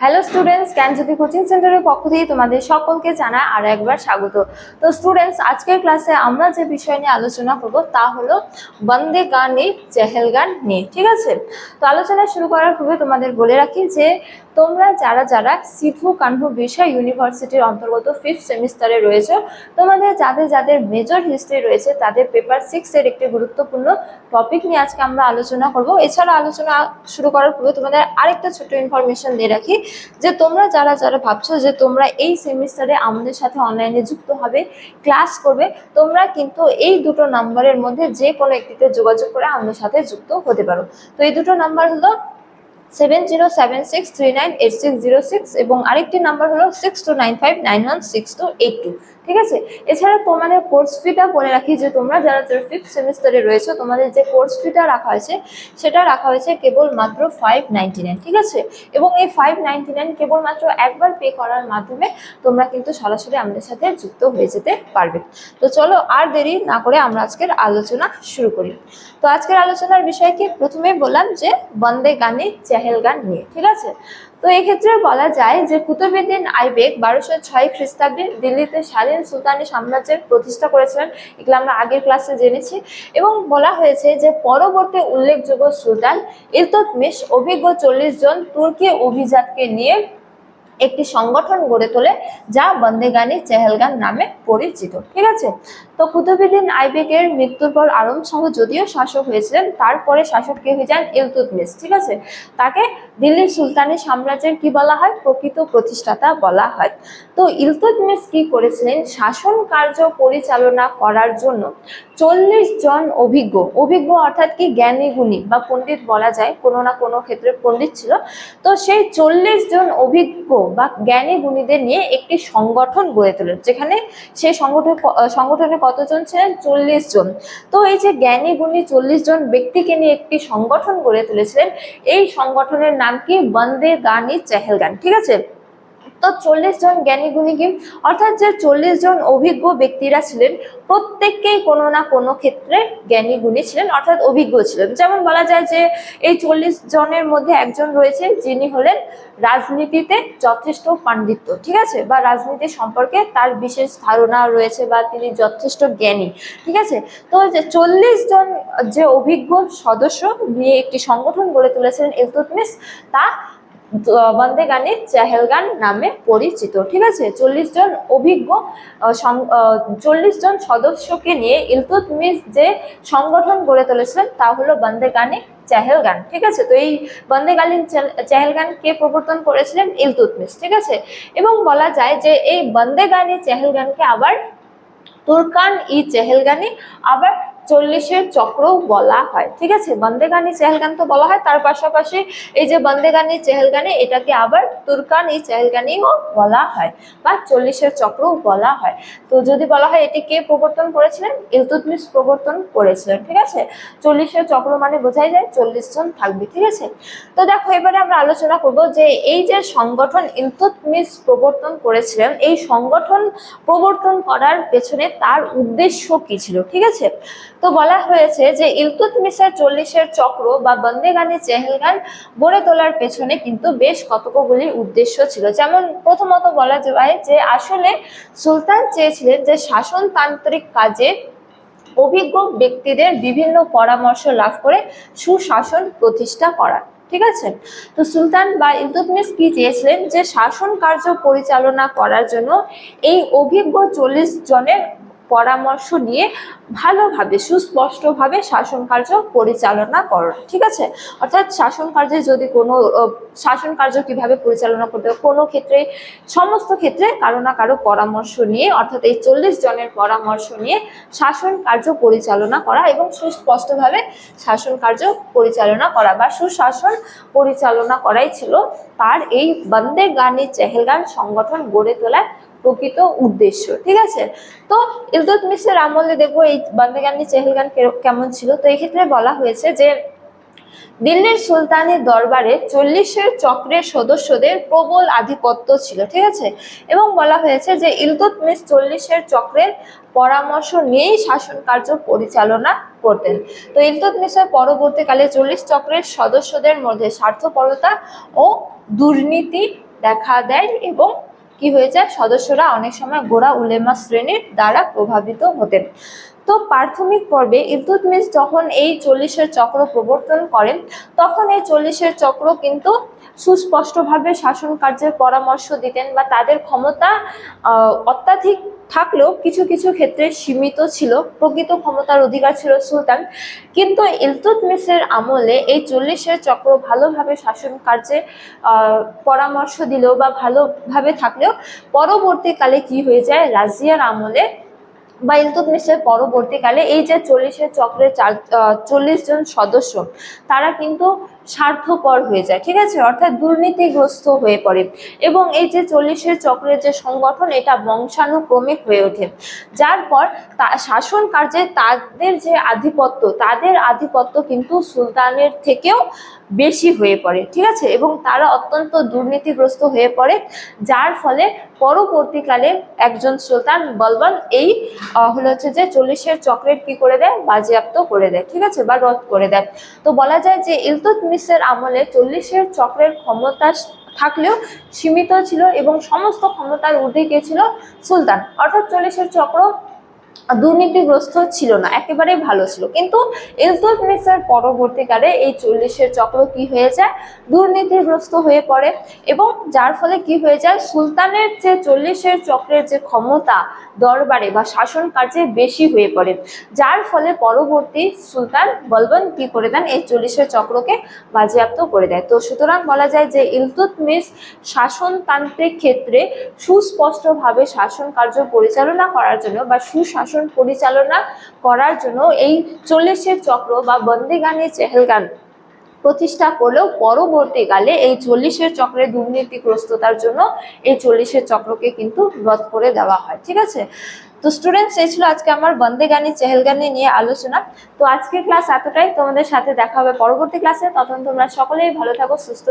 Hello students can Gyanjyoti coaching সেন্টারের পক্ষ থেকে তোমাদের সকলকে জানা আর একবার স্বাগত। তো স্টুডেন্টস আজকের ক্লাসে আমরা যে বিষয় নিয়ে আলোচনা করব তা হলো বন্দে গানে চেহেলগান নিয়ে, ঠিক আছে? তো আলোচনা শুরু করার পূর্বে তোমাদের বলে রাখি যে তোমরা যারা যারা সিধু কানহু বিরসা ইউনিভার্সিটির অন্তর্গত ফিফথ সেমিস্টারে রয়েছে, তোমাদের যাদের যাদের মেজর হিস্ট্রি রয়েছে, তাদের পেপার সিক্স এর একটি গুরুত্বপূর্ণ টপিক নিয়ে আজকে আমরা আলোচনা করব। এছাড়া আলোচনা শুরু করার পূর্বে তোমাদের আরেকটা ছোট্ট ইনফরমেশন দিয়ে রাখি যে তোমরা যারা যারা ভাবছ যে তোমরা এই সেমিস্টারে আমাদের সাথে অনলাইনে যুক্ত হবে ক্লাস করবে, তোমরা কিন্তু এই দুটো নাম্বারের মধ্যে যে কোনো একটিতে যোগাযোগ করে আমাদের সাথে যুক্ত হতে পারো। তো এই দুটো নাম্বার হলো seven zero seven six three nine eight six zero six এবং আরেকটি নাম্বার হলো six two nine five nine one six two eight two ঠিক আছে? এছাড়া তোমাদের কোর্স ফিটা বলে রাখি যে তোমরা যারা যারা ফিফথ সেমিস্টারে রয়েছে, তোমাদের যে কোর্স ফিটা রাখা হয়েছে, সেটা রাখা হয়েছে কেবল মাত্র ফাইভ নাইনটি নাইন ঠিক আছে? এবং এই ফাইভ নাইনটি নাইন কেবলমাত্র একবার পে করার মাধ্যমে তোমরা কিন্তু সরাসরি আমাদের সাথে যুক্ত হয়ে যেতে পারবে। তো চলো আর দেরি না করে আমরা আজকের আলোচনা শুরু করি। তো আজকের আলোচনার বিষয় কি? প্রথমেই বললাম যে বন্দে গানে চেহেল গান নিয়ে, ঠিক আছে? তো এক্ষেত্রে বলা যায় যে কুতুবুদ্দিন আইবেক বারোশো ছয় খ্রিস্টাব্দে দিল্লিতে স্বাধীন সুলতানি সাম্রাজ্যের প্রতিষ্ঠা করেছিলেন। এগুলো আমরা আগের ক্লাসে জেনেছি। এবং বলা হয়েছে যে পরবর্তী উল্লেখযোগ্য সুলতান ইলতুতমিশ অভিজ্ঞ চল্লিশ জন তুর্কি অভিজাতকে নিয়ে একটি সংগঠন গড়ে তোলে, যা বন্দেগানি চেহেলগান নামে পরিচিত। ঠিক আছে? তো কুতুবুদ্দিন আইবেকের মৃত্যুর পর আরম শাহ যদিও শাসক হয়েছিলেন, তারপরে শাসক কে হয়ে যান ইলতুৎমিশ ঠিক আছে? তাকে দিল্লির সুলতানি সাম্রাজ্যের কি বলা হয়? প্রকৃত প্রতিষ্ঠাতা বলা হয়। তো ইলতুৎমিশ কি করেছিলেন? শাসন কার্য পরিচালনা করার জন্য চল্লিশ জন অভিজ্ঞ অভিজ্ঞ অর্থাৎ কি জ্ঞানী গুণী বা পণ্ডিত বলা যায়, কোনো না কোনো ক্ষেত্রে পণ্ডিত ছিল। তো সেই চল্লিশ জন অভিজ্ঞ বা জ্ঞানী গুণীদের নিয়ে একটি সংগঠন গড়ে তোলেন, যেখানে সেই সংগঠন, সংগঠনে কতজন ছিলেন? চল্লিশ জন। তো এই যে জ্ঞানী গুণী চল্লিশ জন ব্যক্তিকে নিয়ে একটি সংগঠন গড়ে তুলেছিলেন, এই সংগঠনের নাম কি? বন্দে গানি চেহেলগান, ঠিক আছে? তো চল্লিশ জন জ্ঞানী গুণী কি অর্থাৎ যে চল্লিশ জন অভিজ্ঞ ব্যক্তিরা ছিলেন, প্রত্যেককেই কোনো না কোনো ক্ষেত্রে জ্ঞানী গুণী ছিলেন, অর্থাৎ অভিজ্ঞ ছিলেন। যেমন বলা যায় যে এই চল্লিশ জনের মধ্যে একজন রয়েছে, যিনি হলেন রাজনীতিতে যথেষ্ট পাণ্ডিত্য, ঠিক আছে? বা রাজনীতি সম্পর্কে তার বিশেষ ধারণা রয়েছে বা তিনি যথেষ্ট জ্ঞানী, ঠিক আছে? তো যে চল্লিশ জন যে অভিজ্ঞ সদস্য নিয়ে একটি সংগঠন গড়ে তুলেছিলেন ইলতুৎমিশ তা বন্দে গানে চেহেলগান নামে পরিচিত। ঠিক আছে? চল্লিশ জন অভিজ্ঞ চল্লিশ জন সদস্যকে নিয়ে ইলতুৎমিশ যে সংগঠন গড়ে তুলেছিলেন, তা হলো বন্দে গানে চেহেলগান। ঠিক আছে? তো এই বন্দে গালিন চেহেলগান কে প্রবর্তন করেছিলেন ইলতুৎমিশ ঠিক আছে? এবং বলা যায় যে এই বন্দে গানি চেহেলগানকে আবার তুর্কান ই চেহেলগানি আবার চল্লিশের চক্রও বলা হয়। ঠিক আছে? বন্দেগানি চেহেলগান তো বলা হয়। তার পাশাপাশি এই যে বন্দেগানি চেহেলগানি এটাকে আবার তুর্কান চেহেলগানিও বলা হয় বা চল্লিশের চক্রও বলা হয়। তো যদি বলা হয়, এটি কে প্রবর্তন করেছিলেন? ইলতুৎমিশ প্রবর্তন করেছিলেন। ঠিক আছে? চল্লিশের চক্র মানে বোঝাই যায়, চল্লিশ জন থাকবে। ঠিক আছে? তো দেখো, এবারে আমরা আলোচনা করব যে এই যে সংগঠন ইলতুৎমিশ প্রবর্তন করেছিলেন, এই সংগঠন প্রবর্তন করার পেছনে তার উদ্দেশ্য কি ছিল? ঠিক আছে? তো বলা হয়েছে যে ইলতুৎমিশের চল্লিশের চক্র বা বন্দে বন্দেগানি চেহেলগান গড়ে তোলার পেছনে কিন্তু বেশ কতকগুলি উদ্দেশ্য ছিল। যেমন প্রথমত বলা যায় যে আসলে সুলতান চেয়েছিলেন যে শাসনতান্ত্রিক কাজে অভিজ্ঞ ব্যক্তিদের বিভিন্ন পরামর্শ লাভ করে সুশাসন প্রতিষ্ঠা করা, ঠিক আছে? তো সুলতান বা ইলতুৎমিশ কি চেয়েছিলেন যে শাসন কার্য পরিচালনা করার জন্য এই অভিজ্ঞ চল্লিশ জনের পরামর্শ নিয়ে ভালোভাবে, সুস্পষ্টভাবে শাসন কার্য পরিচালনা করা, ঠিক আছে? অর্থাৎ শাসন কার্যে যদি কোনো শাসন কার্য কীভাবে পরিচালনা করতে কোনো ক্ষেত্রে, সমস্ত ক্ষেত্রে কারও না কারও পরামর্শ নিয়ে, অর্থাৎ এই চল্লিশ জনের পরামর্শ নিয়ে শাসন কার্য পরিচালনা করা এবং সুস্পষ্টভাবে শাসন কার্য পরিচালনা করা বা সুশাসন পরিচালনা করাই ছিল তার এই বন্দে গানি চেহেলগান সংগঠন গড়ে তোলার প্রকৃত উদ্দেশ্য, ঠিক আছে? তো ইলতুৎমিশের আমলে দেখব এই বন্দেগানি চেহেলগান কেমন ছিল। তো এক্ষেত্রে বলা হয়েছে যে, দিল্লির সুলতানের দরবারে চল্লিশের চক্রের সদস্যদের প্রবল আধিপত্য ছিল, ঠিক আছে? এবং বলা হয়েছে যে ইলতুৎমিশ চল্লিশের চক্রের পরামর্শ নিয়েই শাসন কার্য পরিচালনা করতেন। তো ইলতুৎমিশের পরবর্তীকালে চল্লিশ চক্রের সদস্যদের মধ্যে স্বার্থপরতা ও দুর্নীতি দেখা দেয় এবং কি হয়ে যায় সদস্যরা অনেক সময় গোড়া উলেমা শ্রেণির দ্বারা প্রভাবিত হতেন। তো প্রাথমিক পর্বে ইলতুতমিশ যখন এই চল্লিশের চক্র প্রবর্তন করেন, তখন এই চল্লিশের চক্র কিন্তু সুস্পষ্টভাবে শাসন কার্যের পরামর্শ দিতেন বা তাদের ক্ষমতা অত্যাধিক থাকলেও কিছু কিছু ক্ষেত্রে সীমিত ছিল, প্রকৃত ক্ষমতার অধিকার ছিল সুলতান। কিন্তু ইলতুতমিসের আমলে এই চল্লিশের চক্র ভালোভাবে শাসন কার্যে পরামর্শ দিলেও বা ভালোভাবে থাকলেও পরবর্তীকালে কি হয়ে যায়? রাজিয়ার আমলে বা ইলতুতমিশের পরবর্তীকালে এই যে চল্লিশের চক্রের চার চল্লিশ জন সদস্য, তারা কিন্তু স্বার্থপর হয়ে যায়, ঠিক আছে? অর্থাৎ দুর্নীতিগ্রস্ত হয়ে পড়ে। এবং এই যে চল্লিশের চক্রের যে সংগঠন, এটা বংশানুক্রমিক হয়ে ওঠে। যার পর শাসন কার্যে তাদের যে আধিপত্য, তাদের আধিপত্য কিন্তু সুলতানের থেকেও বেশি হয়ে পড়ে, ঠিক আছে? এবং তারা অত্যন্ত দুর্নীতিগ্রস্ত হয়ে পড়ে। যার ফলে পরবর্তীকালে একজন সুলতান বলবান এই হলো হচ্ছে যে চল্লিশের চক্রের কি করে দেয়? বাজেয়াপ্ত করে দেয়, ঠিক আছে? বা রদ করে দেয়। তো বলা যায় যে ইলতুতমিশের আমলে চল্লিশের চক্রের ক্ষমতা থাকলেও সীমিত ছিল এবং সমস্ত ক্ষমতার ঊর্ধ্বে গিয়েছিল সুলতান। অর্থাৎ চল্লিশের চক্র দুর্নীতিগ্রস্ত ছিল না, একেবারেই ভালো ছিল। কিন্তু ইলতুতমিশের পরবর্তীকালে এই চল্লিশের চক্র কি হয়ে যায়? দুর্নীতিগ্রস্ত হয়ে পড়ে এবং যার ফলে কি হয়ে যায়? সুলতানের যে চল্লিশের চক্রের যে ক্ষমতা, দরবারে বা শাসন কার্যে বেশি হয়ে পড়ে। যার ফলে পরবর্তী সুলতান বলবন কি করে দেন? এই চল্লিশের চক্রকে বাজেয়াপ্ত করে দেয়। তো সুতরাং বলা যায় যে ইলতুতমিশ শাসনতান্ত্রিক ক্ষেত্রে সুস্পষ্টভাবে শাসন কার্য পরিচালনা করার জন্য বা সুশাসন পরিচালনা করার জন্য এই চল্লিশের চক্র বা বন্দিগানি চেহেলগান প্রতিষ্ঠা করলেও পরবর্তীকালে এই চল্লিশের চক্রের দুর্নীতিগ্রস্ততার জন্য এই চল্লিশের চক্রকে কিন্তু রদ করে দেওয়া হয়, ঠিক আছে? তো স্টুডেন্টস এই ছিল আজকে আমার বন্দে বন্দেগানি চেহেলগানি নিয়ে আলোচনা। তো আজকের ক্লাস এতটাই। তোমাদের সাথে দেখা হবে পরবর্তী ক্লাসে তখন তোমরা সকলেই ভালো থাকো, সুস্থ